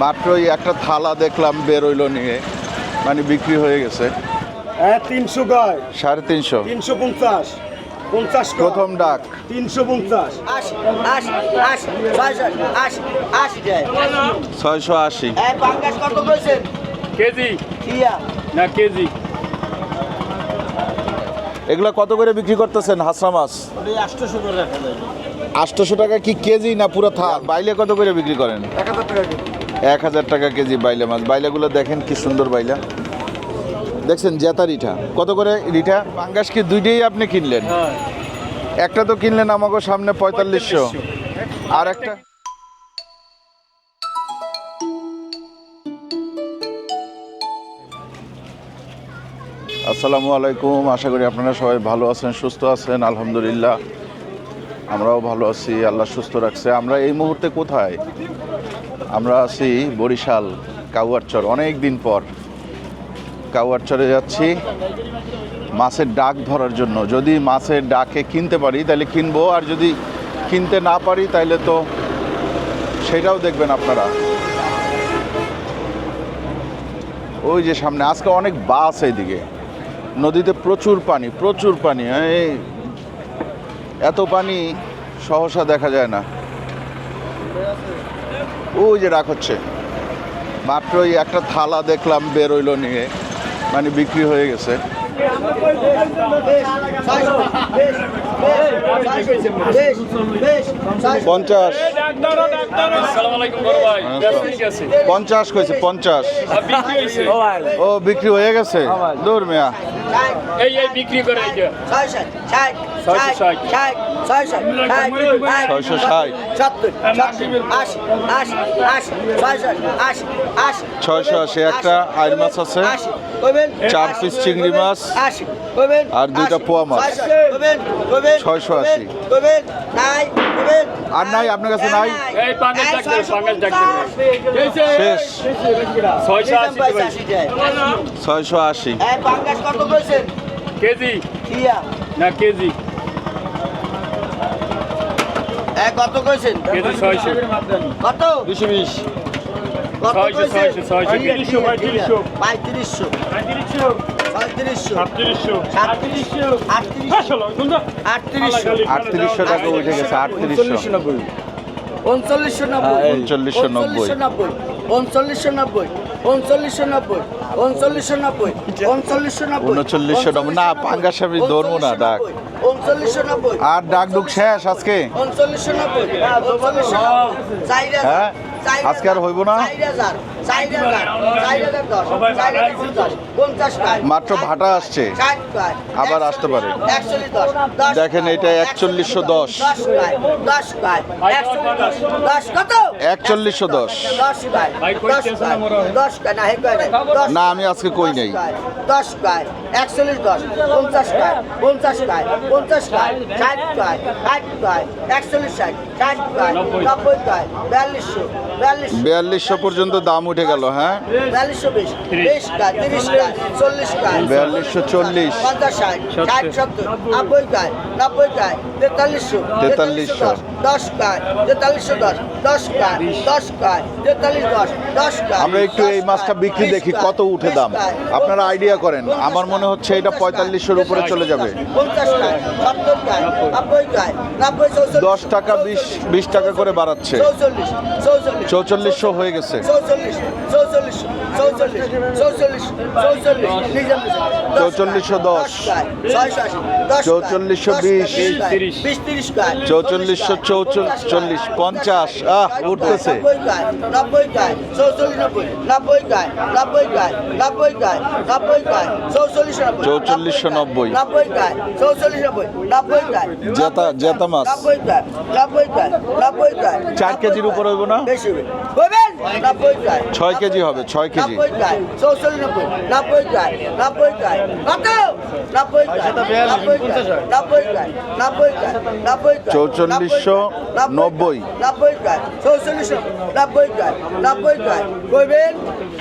মাত্রই একটা থালা দেখলাম বেরোইলো নিয়ে মানে বিক্রি হয়ে গেছে। হ্যাঁ তিনশো গায়। সাড়ে তিনশো। তিনশো পঞ্চাশ। পঞ্চাশ প্রথম ডাক। তিনশো পঞ্চাশ। ছয়শো আশি কেজি। না কেজি। এগুলো কত করে বিক্রি করতেছেন হাসনা মাছ? আটশোশো টাকা কি কেজি না পুরো থাল? বাইলে কত করে বিক্রি করেন? এক হাজার টাকা কেজি। এক হাজার টাকা কেজি বাইলা মাছ। বাইলাগুলো দেখেন কি সুন্দর বাইলা। দেখছেন জেতা রিঠা কত করে রিঠা পাঙ্গাস কি দুইটাই আপনি কিনলেন? হ্যাঁ। একটা তো কিনলেন আমাকে সামনে পঁয়তাল্লিশশো। আর একটা? আসসালামু আলাইকুম। আশা করি আপনারা সবাই ভালো আছেন সুস্থ আছেন আলহামদুলিল্লাহ। আমরাও ভালো আছি আল্লাহ সুস্থ রাখছে। আমরা এই মুহূর্তে কোথায়? আমরা আছি বরিশাল, কাউয়ারচর। অনেক দিন পর কাউয়ারচরে যাচ্ছি। মাছের ডাক ধরার জন্য। যদি মাছের ডাকে কিনতে পারি, তাহলে কিনবো। আর যদি কিনতে না পারি, তাহলে তো সেটাও দেখবেন আপনারা। ওই যে সামনে, আজকে অনেক বাস এইদিকে। নদীতে প্রচুর পানি প্রচুর পানি। এই এত পানি সহসা দেখা যায় না। ওই যে রাখ হচ্ছে। মাত্র ওই একটা থালা দেখলাম বেরোইলো নিয়ে মানে বিক্রি হয়ে গেছে। পঞ্চাশ। আসসালামু আলাইকুম বড় ভাই ব্যস্ত ঠিক আছে পঞ্চাশ কইছে পঞ্চাশ। ও বিক্রি হয়ে গেছে? দূর মিয়া। এই এই বিক্রি করে ছয়শো ষাট ছয়শো আশি আশি আশি ছয়শো আশি আশি। ছয়শো একটা আইর মাছ আছে। চার piece চিংড়ি মাছ। আর দুইটা পোয়া মাছ। ছয়শো, আশি। আর নাই? আপনার কাছে নাই শেষ। ছয়শো আশি ভাই। ছয়শো আশি। এই পাঙ্গাস কত কইছেন? কেজি? না কেজি। এই কত কইছেন? কত? দুশো বিশ। আটত্রিশশো। টাকা উঠে গেছে আটত্রিশশো। উনচল্লিশশো নব্বই। উনচল্লিশশো নব্বই। উনচল্লিশশো নব্বই। উনচল্লিশশো নব্বই। উনচল্লিশশো নব্বই। উনচল্লিশশো নব্বই। উনচল্লিশশো নব্বই। না, পাঙ্গাস আমি ধরবো না, ডাক। উনচল্লিশশো নব্বই। আর ডাক ডুক শেষ আজকে? উনচল্লিশশো নব্বই। উনচল্লিশশো নব্বই। চার হাজার, হ্যাঁ? আজকে আর হইবো না? চার হাজার চার হাজার চার হাজার দশ চার হাজার পঞ্চাশ পঞ্চাশ টাকা। মাত্র ভাটা আসছে। আবার আসতে পারে। দেখেন, এটা একচল্লিশশো দশ। একচল্লিশশো দশ। না না, আমি আজকে কই নাই। দশ গায় একচল্লিশ দশ পঞ্চাশ গায় পঞ্চাশ গায় পঞ্চাশ গায় ষাট গায় ষাট গায় একচল্লিশ ষাট ষাট গায় নব্বই। নব্বই বিয়াল্লিশশো বিয়াল্লিশশো। বিয়াল্লিশশো পর্যন্ত দাম উঠে গেল হ্যাঁ? বিয়াল্লিশশো বিশ বিশ গায় তিরিশ গায় চল্লিশ গায় বিয়াল্লিশশো চল্লিশ। পঞ্চাশ ষাট ষাট সত্তর নব্বই গায় নব্বই গায় তেতাল্লিশশো তেতাল্লিশশো। দশ দশ গায় তেতাল্লিশশো দশ দশ গায় দশ গায় তেতাল্লিশ দশ দশ গায় আমরা একটু এই মাছটা বিক্রি দেখি কত উঠে দাম। আপনারা আইডিয়া করেন। আমার মনে হচ্ছে এটা পঁয়তাল্লিশের উপরে চলে যাবে। দশ টাকা বিশ বিশ টাকা করে বাড়াচ্ছে। চৌচল্লিশ চৌচল্লিশ চৌচল্লিশশো হয়ে গেছে। চৌচল্লিশ চৌচল্লিশ চৌচল্লিশ চৌচল্লিশ চৌচল্লিশ চৌচল্লিশশো দশ। চৌচল্লিশশো বিশ। চৌচল্লিশশো চৌচল্লিশ পঞ্চাশ। আহ, উঠতেছে। নব্বই নব্বই নব্বই নব্বই নব্বই চৌচল্লিশশো নব্বই। জেতা জেতা মাছ। চার কেজির উপর হইব না? ছয় কেজি হবে ছয় কেজি। নব্বই গায় নব্বই নব্বই। নব্বই চৌচল্লিশশো নব্বই। কইবেন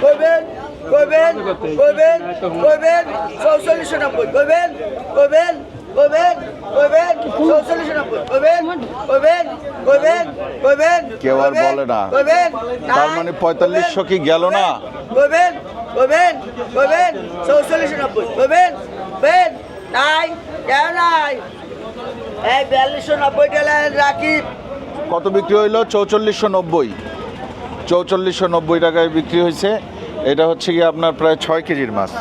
কইবেন কইবেন কইবেন কইবেন চৌচল্লিশশো নব্বই কইবেন কইবেন কইবেন কইবেন চৌচল্লিশশো নব্বই কইবেন কইবেন কইবেন কইবেন কেউ আর বলে না। কইবেন তার মানে পঁয়তাল্লিশশো কি গেল না? কইবেন কইবেন কইবেন চৌচল্লিশশো নব্বই কইবেন কইবেন নাই কেন নাই। এই বিয়াল্লিশশো নব্বই টাকা রাখি কত বিক্রি হইল? চৌচল্লিশশো নব্বই চৌচল্লিশশো নব্বই টাকায় বিক্রি হয়েছে এটা হচ্ছে কি আপনার প্রায় ছয় কেজির মাছ।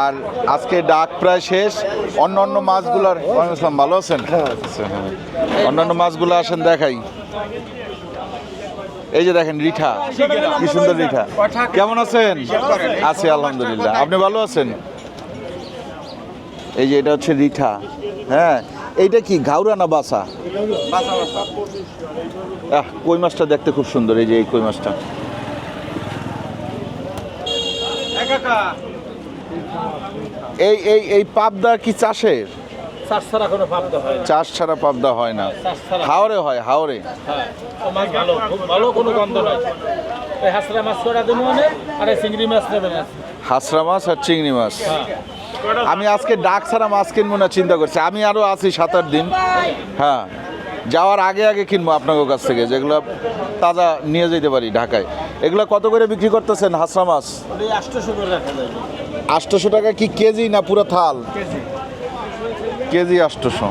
আর আজকে ডাক প্রায় শেষ। অন্য অন্য মাছগুলার আসসালাম, ভালো আছেন। অন্যান্য মাছগুলো আসেন দেখাই। এই যে দেখেন রিঠা কি সুন্দর রিঠা। কেমন আছেন? আছি আলহামদুলিল্লাহ। আপনি ভালো আছেন? এই যে এটা হচ্ছে রিঠা। হ্যাঁ এইটা কি ঘাউরা না বাসা কই মাছটা দেখতে খুব সুন্দর এই যে এই কই মাছটা। এই এই এই পাবদা কি চাষের? চাষ ছাড়া পাবদা হয় না। হাওরে হয় হাওরে। হ্যাঁ ভালো খুব ভালো কোনো গন্ধ নাই। হাঁসরা মাছ মানে? আর চিংড়ি মাছ হাসরা মাছ আর চিংড়ি মাছ। হ্যাঁ। আমি আজকে ডাক ছাড়া মাছ কিনবো না চিন্তা করছি। আমি আরও আছি সাত আট দিন। হ্যাঁ। যাওয়ার আগে আগে কিনবো আপনাদের কাছ থেকে যেগুলো তাজা নিয়ে যেতে পারি ঢাকায়। এগুলো কত করে বিক্রি করতেছেন হাসরা মাছ? আটশোশো টাকা কি কেজি না পুরো থাল? কেজি। আটশোশো।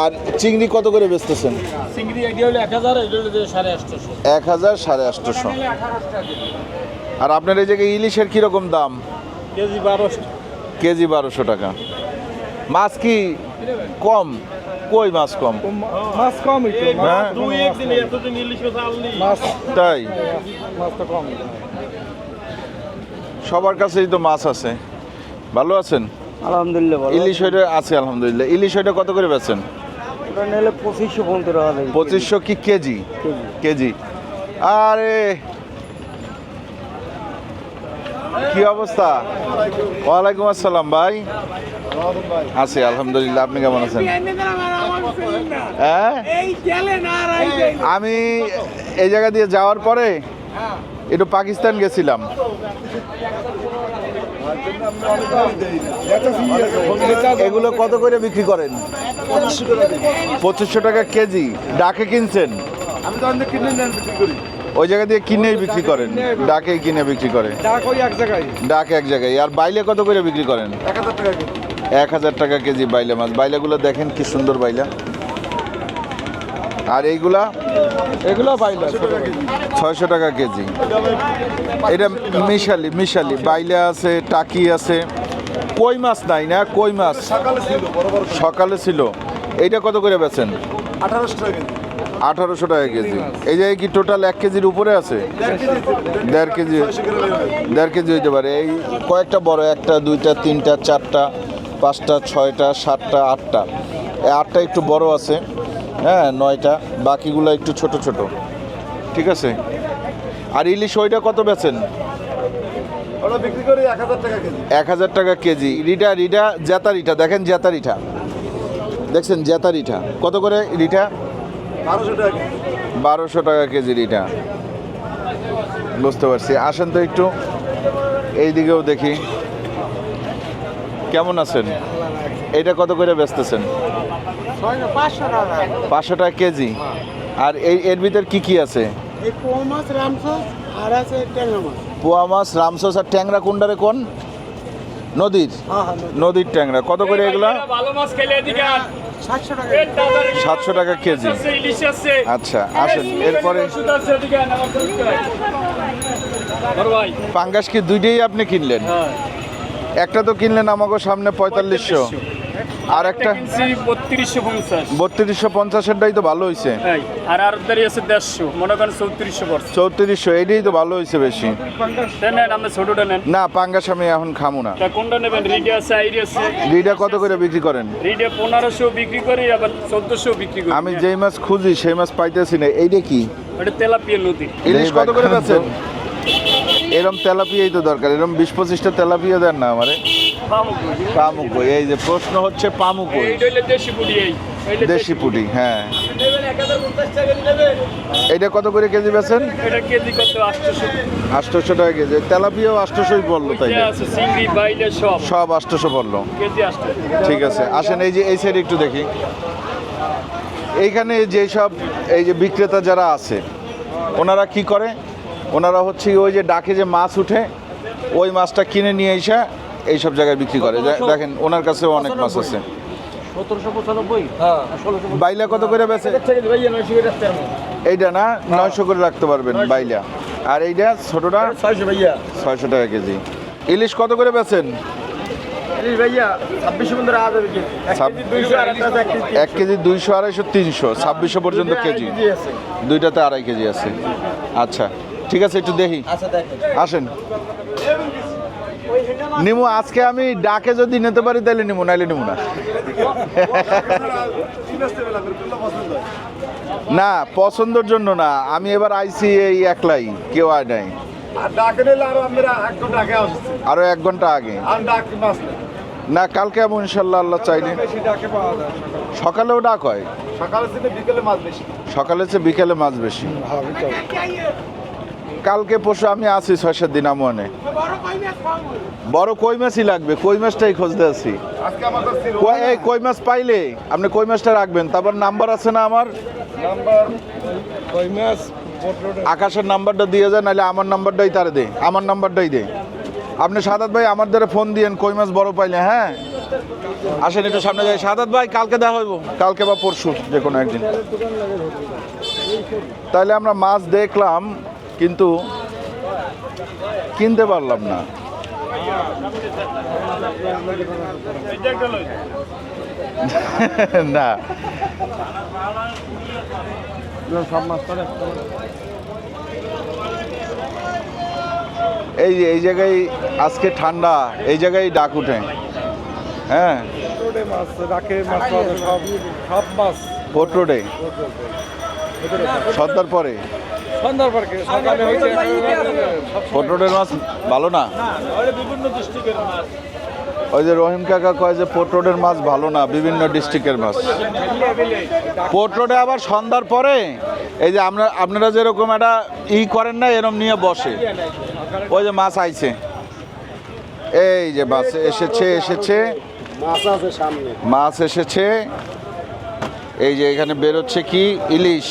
আর চিংড়ি কত করে বেচতেছেন? এক হাজার সাড়ে আটশোশো। আর আপনার এই জায়গায় ইলিশের কীরকম দাম? কেজি বারোশো। কেজি বারোশো টাকা। মাছ কি কম? কই মাছ কম? মাছ কম একটু হ্যাঁ? দুই একদিন এতদিন ইলিশ মাছ আনলি মাছ তাই? মাছ তো কম সবার কাছেই তো মাছ আছে। ভালো আছেন? আলহামদুলিল্লাহ ভালো ইলিশ ওইটা আছে আলহামদুলিল্লাহ। ইলিশ ওইটা কত করে বেচেন ওটা নিলে পঁচিশশো পনেরো টাকা পঁচিশশো কি কেজি। কেজি। আরে কি অবস্থা? ওয়ালাইকুম আসসালাম ভাই। আছি, আলহামদুলিল্লাহ। আপনি কেমন আছেন? হ্যাঁ? আমি এই জায়গা দিয়ে যাওয়ার পরে একটু পাকিস্তান গেছিলাম। এগুলো কত করে বিক্রি করেন? পঁচিশশো টাকা কেজি। ডাকে কিনছেন? আমি তো কিনে বিক্রি করি। ওই জায়গা দিয়ে কিনেই বিক্রি করেন। ডাকেই কিনে বিক্রি করে ডাক ওই এক জায়গায়। ডাক এক জায়গায়। আর বাইলে কত করে বিক্রি করেন? এক হাজার টাকা কেজি। এক হাজার টাকা কেজি বাইলে মাছ। বাইলাগুলো দেখেন কি সুন্দর বাইলা। আর এইগুলা? এগুলো পাইলা ছয়শো টাকা কেজি। এটা মিশালি মিশালি। বাইলা আছে টাকি আছে। কই মাছ নাই না? কই মাছ? সকালে ছিল। এইটা কত করে বেচেন? আঠারোশো টাকা কেজি। আঠারোশো টাকা কেজি। এই জায়গায় কি টোটাল এক কেজির উপরে আছে? দেড় কেজি। দেড় কেজি হইতে পারে। এই কয়েকটা বড় একটা দুইটা তিনটা চারটা পাঁচটা ছয়টা সাতটা আটটা। এই আটটা একটু বড় আছে। হ্যাঁ নয়টা। বাকিগুলো একটু ছোট ছোট। ঠিক আছে? আর ইলিশ ওইটা কত বেচেন? এক হাজার টাকা কেজি। রিটা রিটা জেতা রিটা দেখেন জেতা রিটা দেখছেন জেতা রিটা কত করে রিটা? বারোশো টাকা কেজি। বারোশো টাকা কেজি রিটা বুঝতে পারছি। আসেন তো একটু। এই দিকেও দেখি। কেমন আছেন? এটা কত করে বেচতেছেন? পাঁচশো টাকা। কেজি। আর এই এর ভিতর কি কি আছে? পোয়া মাছ রামসস আর ট্যাংরা কোনটারে কোন? নদীর? হ্যাঁ হ্যাঁ নদীর। ট্যাংরা। কত করে এগুলা? ভালো মাছ খেলে এদিকে আন। সাতশো টাকা কেজি। আচ্ছা আসেন এরপরে পাঙ্গাস কি দুইটাই আপনি কিনলেন? হ্যাঁ। একটা তো কিনলেন আমাকে সামনে পঁয়তাল্লিশশো। আর একটা বত্রিশশো পঞ্চাশ। বত্রিশশো পঞ্চাশেরটাই তো ভালো হয়েছে আর আর দাঁড়িয়ে আছে দেড়শো মনে করেন চৌত্রিশশো পড়ছে। চৌত্রিশশো এইটাই তো ভালো হয়েছে বেশি। নেন আপনি ছোটটা নেন। না পাঙ্গাস আমি এখন খামু না। কোনটা নেবেন? রিডে আছে আইডি আছে। লিডা কত করে বিক্রি করেন? রিডে পনেরোশো বিক্রি করি আবার চোদ্দশো বিক্রি করি। আমি যেই মাছ খুঁজি সেই মাছ পাইতেছি না। এইটা কি? ওটা তেলাপিয়া নদী। ইলিশ কত করে বেচেন? এরম তেলাপিয়াই তো দরকার। এরম বিশ পঁচিশটা তেলাপিয়া দেন না আমারে। পামুকই। এই যে প্রশ্ন হচ্ছে পামুকই। দেশি পুটি হ্যাঁ। এইটা কত করে কেজি বেছেন এটা আটশোশো। আটশোশো টাকা কেজি। তেলাপিয়াও আটশোশোই পড়ল তাই সব। আটশোশো পড়ল। ঠিক আছে আসেন এই যে এই সাইডে একটু দেখি। এইখানে যে সব এই যে বিক্রেতা যারা আছে ওনারা কি করে? ওনারা হচ্ছে ওই যে ডাকে যে মাছ উঠে ওই মাছটা কিনে নিয়ে এসে এইসব জায়গায় বিক্রি করে। দেখেন ওনার কাছে অনেক মাছ আছে। হ্যাঁ বাইলা কত করে বেছে এইটা না নয়শো করে রাখতে পারবেন বাইলা। আর এইটা ছোটটা? ছয়শো ভাইয়া। ছয়শো টাকা কেজি। ইলিশ কত করে বেছেন এক কেজি দুইশো আড়াইশো তিনশো। ছাব্বিশশো পর্যন্ত কেজি। আড়াই কেজি আছে। দুইটাতে আড়াই কেজি আছে। আচ্ছা ঠিক আছে একটু দেখি। আচ্ছা আসেন। নিমু আজকে আমি ডাকে যদি নিতে পারি তাহলে নিমু নাইলে নিমু না। না পছন্দের জন্য না। আমি এবার আইসি এই একলাই কেউ আয় নাই। আর আরও আরও এক ঘণ্টা আগে। আর। না কালকে আমি ইনশাল্লাহ আল্লাহ যায় সকালেও ডাক হয়। সকালে বিকেলে মাছ বেশি। সকালে বিকেলে মাছ বেশি। কালকে পরশু আমি আছি ছয় সাত দিন আমনে। বড় কই মাছই লাগবে? কই মাছটাই খুঁজতে আছি। এই কই মাছ পাইলে? আপনি কই মাছটা রাখবেন? তারপর নাম্বার আছে না আমার? আকাশের নাম্বারটা দিয়ে যায় নাহলে আমার নাম্বারটাই তারে দে। আমার নাম্বারটাই দে। আপনি সাদাত ভাই আমার দ্বারা ফোন দিয়েন কই মাছ বড় পাইলে হ্যাঁ? আসেন একটু সামনে যাই। সাদাত ভাই কালকে দেখা হইব। কালকে বা পরশু যে কোনো একদিন। তাহলে আমরা মাছ দেখলাম। কিন্তু কিনতে পারলাম না। না। এই এই জায়গায় আজকে ঠান্ডা, এই জায়গায় ডাক উঠে। হ্যাঁ। ফোর্ট রোডে সর্দার পরে সন্ধ্যার পর সকালে হয়েছে? পোর্ট মাছ ভালো না? বিভিন্ন ডিস্ট্রিক্টের মাছ। ওই যে রহিম কাকা কয় যে পোর্ট রোডের মাছ ভালো না বিভিন্ন ডিস্ট্রিক্টের মাছ। পোর্ট রোডে আবার সন্ধ্যার পরে? এই যে আমরা আপনারা যেরকম একটা ই করেন না এরম নিয়ে বসে। ওই যে মাছ আইছে। এই যে মাছ এসেছে এসেছে। মাছ আছে সামনে। মাছ এসেছে। এই যে এখানে বেরোচ্ছে কি? ইলিশ।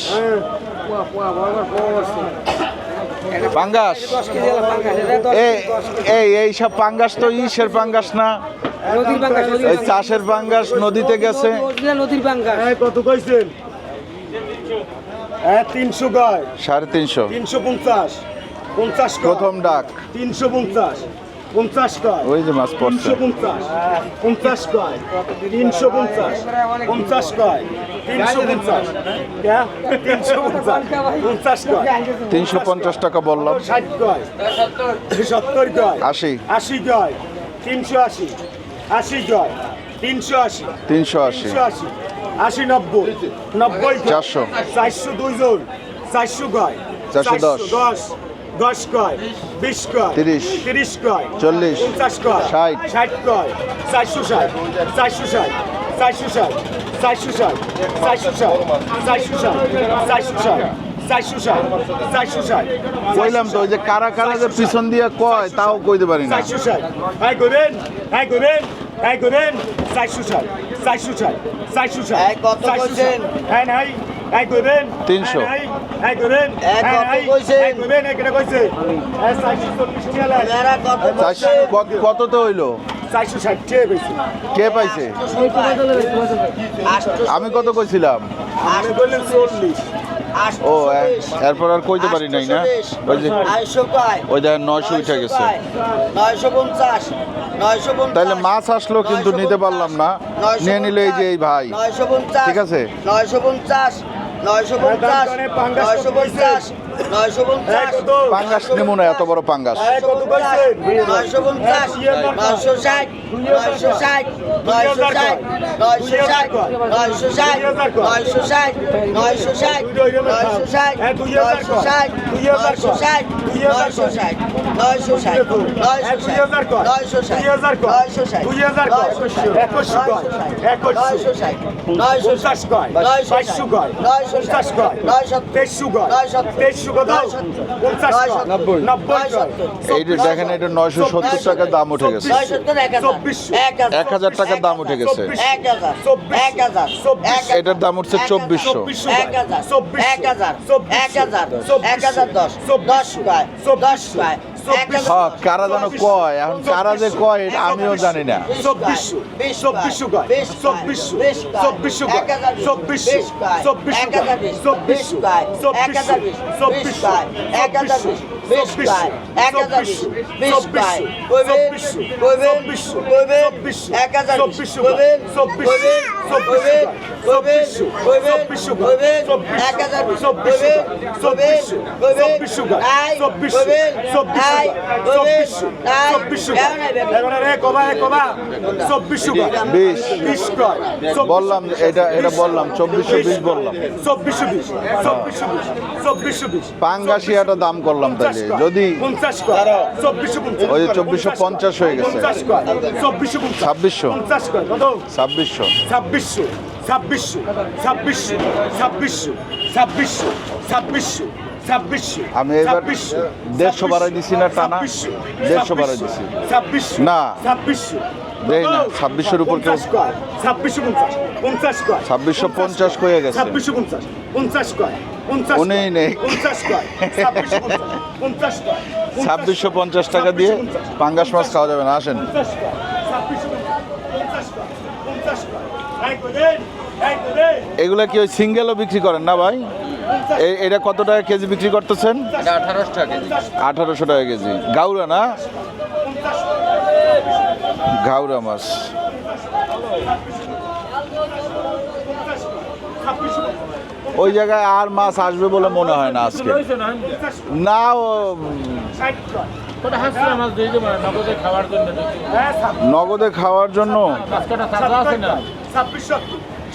পাঙ্গাস? এই এই এই সব পাঙ্গাস তো ইসের পাঙ্গাস না। নদীর এই চাষের পাঙ্গাস নদীতে গেছে। নদীর পাঙ্গাস। কত কইছেন? হ্যাঁ তিনশো গায়। সাড়ে তিনশো। তিনশো পঞ্চাশ। পঞ্চাশ প্রথম ডাক। তিনশো পঞ্চাশ। পঞ্চাশ কয়? ওই যে মাছ তিনশো পঞ্চাশ। পঞ্চাশ কয়? তিনশো পঞ্চাশ। পঞ্চাশ কয়? তিনশো পঞ্চাশ। তিনশো পঞ্চাশ। পঞ্চাশ কয়? তিনশো পঞ্চাশ টাকা বললাম। ষাট কয়? সত্তর কয়? আশি। আশি কয়? তিনশো আশি। আশি কয়? তিনশো আশি। তিনশো আশি। আশি। আশি নব্বই। নব্বই? চারশো। চারশো দুইজন চারশো কয়? চারশো দশ। দশ। দশ কয় বিশ কয় তিরিশ তিরিশ কয় চল্লিশ পঞ্চাশ কয় ষাট ষাট কয় চারশো ষাট চারশো ষাট চারশো ষাট চারশো ষাট চারশো ষাট চারশো ষাট চারশো ষাট বললাম তো যে কারা কারা যে পিছন দিয়ে কয় তাও কইতে পারি না হাই করেন হাই করেন হাই করেন চারশো ষাট চারশো ষাট চারশো ষাট হ্যাঁ নাই তিনশো। কত তো হইল? কে পাইছে? আমি কত কইছিলাম? ও এরপর আর কইতে পারি নাই না? ওই যে ওই দেখেন নয়শো উঠে গেছে। তাহলে মাছ আসলো কিন্তু নিতে পারলাম না। নিয়ে নিলে এই যে এই ভাই। ঠিক আছে? নয়শো পঞ্চাশ। নয়শো পঞ্চাশ নয়শো পঞ্চাশ লাগে। মেরা কত চারশো কত- কত তো হইল চারশো ষাট টাকা পেয়েছি কে পাইছে আমি কত কইছিলাম আমি বললেন চল্লিশ ও এ- এরপর আর কইতে পারি নাই না ওই যে আড়াইশো কয় ওই দেখেন নয়শো উঠে গেছে নয়শো পঞ্চাশ নয়শো পঞ্চাশ তাইলে মাছ আসলো কিন্তু নিতে পারলাম না নিয়ে নিলে এই যে এই ভাই নয়শো পঞ্চাশ ঠিক আছে। নয়শো পঞ্চাশ নয়শো পঞ্চাশ দাম করে পাঙ্গাস নয়শো কত কইছে? পঞ্চাশ নয়শো পঞ্চাশ পাঙ্গাস নেমু না এত বড় পাঙ্গাস নয়শো পঞ্চাশ নয়শো ষাট নয়শো ষাট নয়শো ষাট নয়শো ষাট নয়শো ষাট নয়শো ষাট নয়শো ষাট নয়শো ষাট নয়শো ষাট নয়শো ষাট নয়শো ষাট নয়শো ষাট নয়শো ষাট নয়শো ষাট নয়শো ষাট নয়শো নয়শো ষাট নয়শো ষাট নয়শো ষাট নয়শো ষাট নয়শো নয়শো এই যে দেখেন এটা নয়শো নয়শো কত? পঞ্চাশ নব্বই নব্বই এইটা দেখেন এটা নয়শো সত্তর টাকার দাম উঠে গেছে। এক হাজার। টাকার দাম উঠে গেছে। এটার দাম উঠছে চব্বিশশো। এক হাজার। এক হাজার। এক হাজার। দশ। দশ দশ হ্যাঁ কারা যেন কয় এখন কারা যে কয় এটা আমিও জানি না চব্বিশশো চব্বিশশো কয় চব্বিশশো চব্বিশশো কয় চব্বিশশো চব্বিশশো চব্বিশশো চব্বিশশো চব্বিশশো চব্বিশশো চব্বিশশো চব্বিশশো বললাম এটা এটা বললাম চব্বিশশো। বিশ বললাম দাম করলাম তাহলে যদি ওই চব্বিশশো। পঞ্চাশ হয়ে গেছে ছাব্বিশশো। ছাব্বিশশো। ছাব্বিশশো। ছাব্বিশশো ছাব্বিশশো ছাব্বিশশো ছাব্বিশশো ছাব্বিশশো ছাব্বিশশো আমি এবার দেড়শো বাড়াই দিছি না টানা? দেড়শো বাড়াই দিছি। ছাব্বিশশো না। ছাব্বিশশো দেই না, 26 উপর কেউ- ছাব্বিশশো পঞ্চাশ পঞ্চাশ ছাব্বিশশো পঞ্চাশ কয়ে গেছে ছাব্বিশশো পঞ্চাশ পঞ্চাশ কয় পঞ্চাশ উনিই কয়, নেই। ছাব্বিশশো পঞ্চাশ পঞ্চাশ ছাব্বিশশো পঞ্চাশ টাকা দিয়ে পাঙ্গাস মাছ খাওয়া যাবে না আসেন এগুলো কি ওই সিঙ্গেলও বিক্রি করেন না ভাই? এটা কত টাকা কেজি বিক্রি করতেছেন? আঠারোশো টাকা কেজি। গাউরা না? গাউরা মাছ। ওই জায়গায় আর মাছ আসবে বলে মনে হয় না আজকে। না ও নগদে খাওয়ার জন্য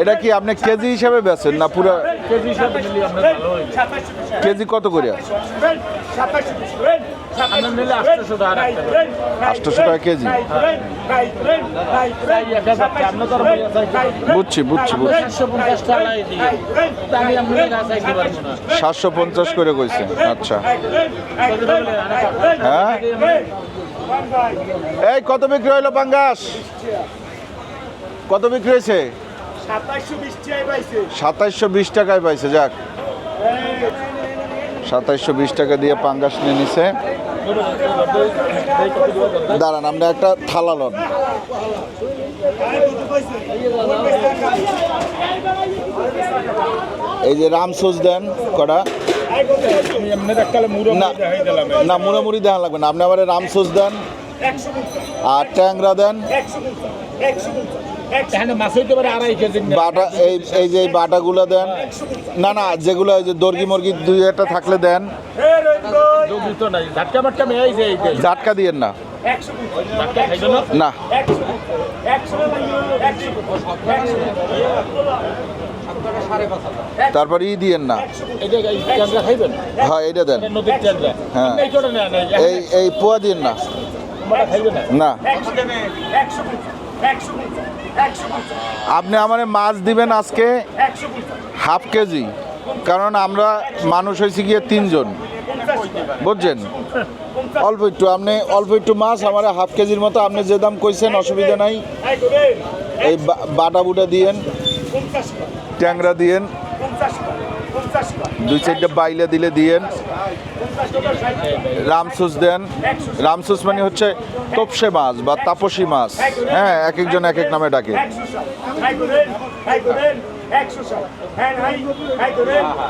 এটা কি আপনি কেজি হিসাবে বেচেন না পুরো? কেজি কেজি কত করে? আটশো টাকা কেজি? বুঝছি বুঝছি বুঝছি। সাতশো পঞ্চাশ করে কইছে। আচ্ছা। হ্যাঁ? এই কত বিক্রি হইল পাঙ্গাস? কত বিক্রি হয়েছে সাতাইশশো বিশ টাকায় পাইছে, যাক। সাতাইশশো বিশ টাকা দিয়ে পাঙ্গাস নিয়ে নিছে। দাঁড়ান, আমরা একটা থালা লন। এই যে রামসোস দেন, কটা? না মুড়ামুড়ি দেওয়া লাগবে না। আপনি আবার রামসোস দেন, আর ট্যাংরা দেন। বাটা এই এই যে বাটাগুলো দেন। না না যেগুলো ওই যে দর্গি মুরগি দুই একটা থাকলে দেন। ঝাটকা দিয়েন না। না। তারপর ই দিয়েন না। হ্যাঁ এটা দেন। হ্যাঁ। এই এই পোয়া দিয়েন না। না। আপনি আমার মাছ দিবেন আজকে হাফ কেজি। কারণ আমরা মানুষ হয়েছি গিয়ে তিনজন। বুঝছেন? অল্প একটু, আপনি অল্প একটু মাছ আমার হাফ কেজির মতো, আপনি যে দাম কইছেন, অসুবিধা নাই। এই বাটা বুটা দিয়েন, ট্যাংরা দিয়েন দুই চারটা বাইলে দিলে দিয়েন। রামসুস দেন। রামসুস মানে হচ্ছে তপসে মাছ বা তাপসী মাছ। হ্যাঁ এক একজন এক এক নামে ডাকে।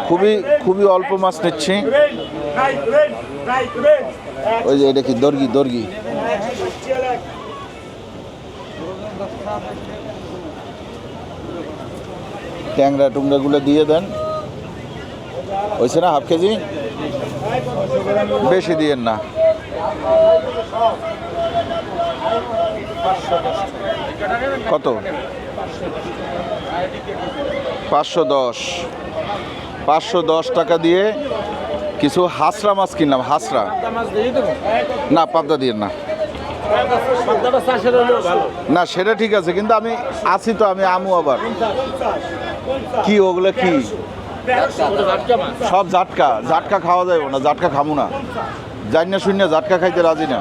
খুবই খুবই অল্প মাছ নিচ্ছি। ওই যে এটা কি, দর্গি দর্গি? ট্যাংরা টুংরাগুলো দিয়ে দেন। হয়েছে না হাফ কেজি? বেশি দিয়েন না। কত? পাঁচশো দশ। পাঁচশো দশ টাকা দিয়ে কিছু হাসরা মাছ কিনলাম হাসরা। না পাবদা দিয়ে না। না সেটা ঠিক আছে কিন্তু আমি আছি তো আমি আমু আবার। কি ওগুলো কি? সব জাটকা জাটকা খাওয়া যাবে না, জাটকা খামু না। জানি না শূন্য জাটকা খাইতে রাজি না।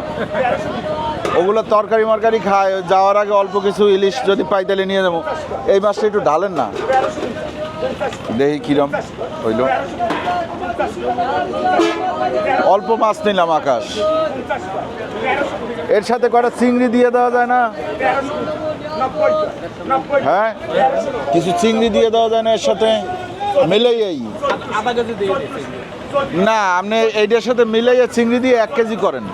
ওগুলো তরকারি মরকারি খায়, যাওয়ার আগে অল্প কিছু ইলিশ যদি পাই তাহলে নিয়ে যাব। এই মাছটা একটু ঢালেন না। দেখি কিরম হইল। অল্প মাছ নিলাম আকাশ। এর সাথে কটা চিংড়ি দিয়ে দেওয়া যায় না? হ্যাঁ? কিছু চিংড়ি দিয়ে দেওয়া যায় না এর সাথে? মিলেই এই আধা কেজি দিয়ে দিচ্ছি না, আপনি এইটার সাথে মিলাইয়া চিংড়ি দিয়ে এক কেজি করেন।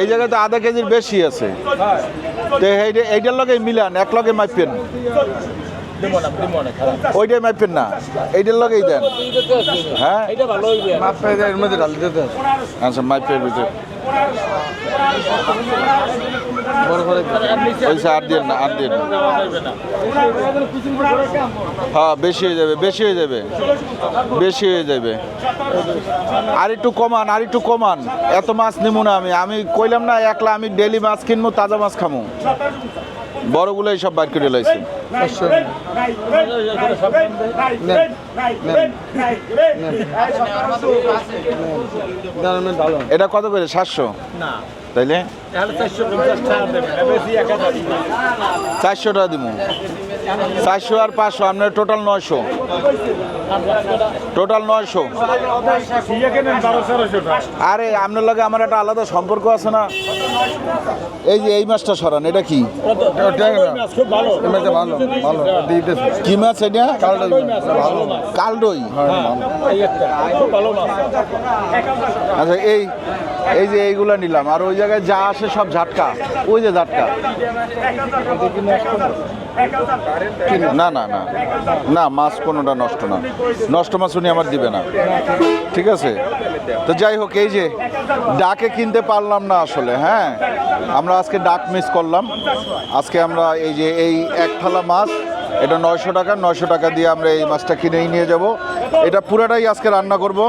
এই জায়গাতে আধা কেজির বেশি আছে। তো এইটা এইটার লগে মিলান, এক লগে মাইপেন। ওইটাই মাইপেন না। এইটার লগেই দেন। হ্যাঁ? এটা ভালো হইবে। আচ্ছা মাইপের ভিতরে। আর দিয়ে না আর দিয়ে না। হ্যাঁ বেশি হয়ে যাবে বেশি হয়ে যাবে। বেশি হয়ে যাবে। আর একটু কমান আর একটু কমান। এত মাছ নিমু না আমি। আমি কইলাম না একলা আমি ডেলি মাছ কিনবো তাজা মাছ খামু। বড়গুলোই সব বার করে লাইছে। এটা কত করে? সাতশো? তাইলে? চারশো টাকা দেবে চারশো আর পাঁচশো আপনার টোটাল নয়শো। টোটাল নয়শো। আরে, আপনার লগে আমার একটা আলাদা সম্পর্ক আছে না? এই যে এই মাছটা সরান, এটা কি? কি মাছ এটা? কালডই মাছ। আচ্ছা এই এই যে এইগুলো নিলাম। আর ওই জায়গায় যা আসে সব ঝাটকা। ওই যে ঝাটকা। না না না। না, মাছ কোনোটা নষ্ট না। নষ্ট মাছ উনি আমার দিবে না। ঠিক আছে? তো যাই হোক, এই যে ডাকে কিনতে পারলাম না আসলে হ্যাঁ? আমরা আজকে ডাক মিস করলাম। আজকে আমরা এই যে এই এক থালা মাছ এটা নয়শো টাকা নয়শো টাকা দিয়ে আমরা এই মাছটা কিনেই নিয়ে যাব। এটা পুরাটাই আজকে রান্না করব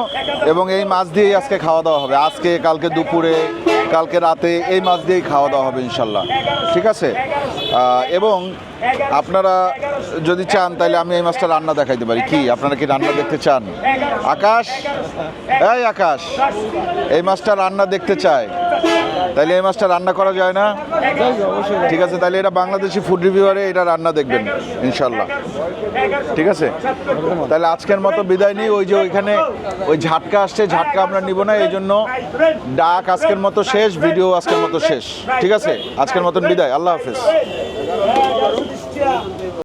এবং এই মাছ দিয়েই আজকে খাওয়া দাওয়া হবে। আজকে, কালকে দুপুরে, কালকে রাতে এই মাছ দিয়েই খাওয়া দাওয়া হবে ইনশাল্লাহ। ঠিক আছে? এবং আপনারা যদি চান, তাহলে আমি এই মাছটা রান্না দেখাইতে পারি। কি? আপনারা কি রান্না দেখতে চান? আকাশ? এই আকাশ, এই মাছটা রান্না দেখতে চায় তাহলে এই মাছটা রান্না করা যায় না? ঠিক আছে, তাহলে এটা বাংলাদেশি ফুড রিভিউয়ারে এটা রান্না দেখবেন ইনশাল্লাহ ঠিক আছে? তাহলে আজকের মতো বিদায় নিই। ওই যে ওইখানে ওই ঝাটকা আসছে, ঝাটকা আমরা নিব না, এই জন্য ডাক আজকের মতো শেষ ভিডিও আজকের মতো শেষ। ঠিক আছে? আজকের মতন বিদায়। আল্লাহ হাফেজ। Yeah.